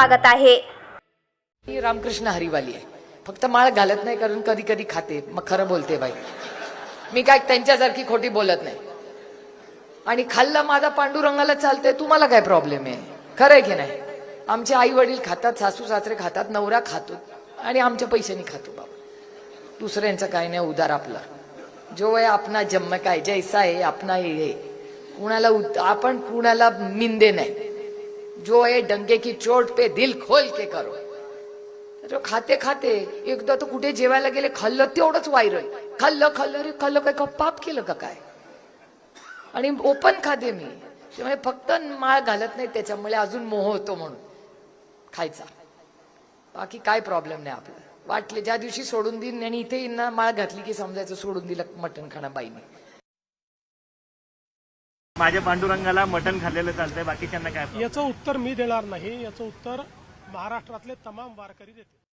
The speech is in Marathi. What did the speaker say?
स्वागत आहे. मी रामकृष्ण हरिवाली आहे. फक्त माळ घालत नाही कारण कधी कधी खाते. मग खरं बोलते बाई. मी काय त्यांच्यासारखी खोटी बोलत नाही. आणि खाल्लं माझा पांडुरंगाला चालतंय तुम्हाला काय प्रॉब्लेम आहे? खरं आहे की नाही? आमचे आई वडील खातात सासू सासरे खातात नवरा खातो आणि आमच्या पैशांनी खातो बाबा. दुसऱ्यांचं काही नाही उदार आपला. जो आहे आपला जन्म काय जैसा आहे आपणा हे कुणाला आपण कुणाला मिंदे नाही. जो आहे डंके की चोट पे दिल खोल के करो जो खाते खाते एकदा तर कुठे जेवायला गेले खाल्लं तेवढंच व्हायरल खाल्लं खाल्लं रे खाल्लं काय का पाप केलं का काय आणि ओपन खाते मी त्यामुळे फक्त माळ घालत नाही त्याच्यामुळे अजून मोह होतो म्हणून खायचा बाकी काय प्रॉब्लेम नाही आपला वाटले ज्या दिवशी सोडून देईन आणि इथे माळ घातली की समजायचं सोडून दिलं मटण खाणं बाईने माझ्या पांडुरंगाला मटण खाल्लेलं चालतंय बाकीच्यांना काय याचं उत्तर मी देणार नाही याचं उत्तर महाराष्ट्रातले तमाम वारकरी देते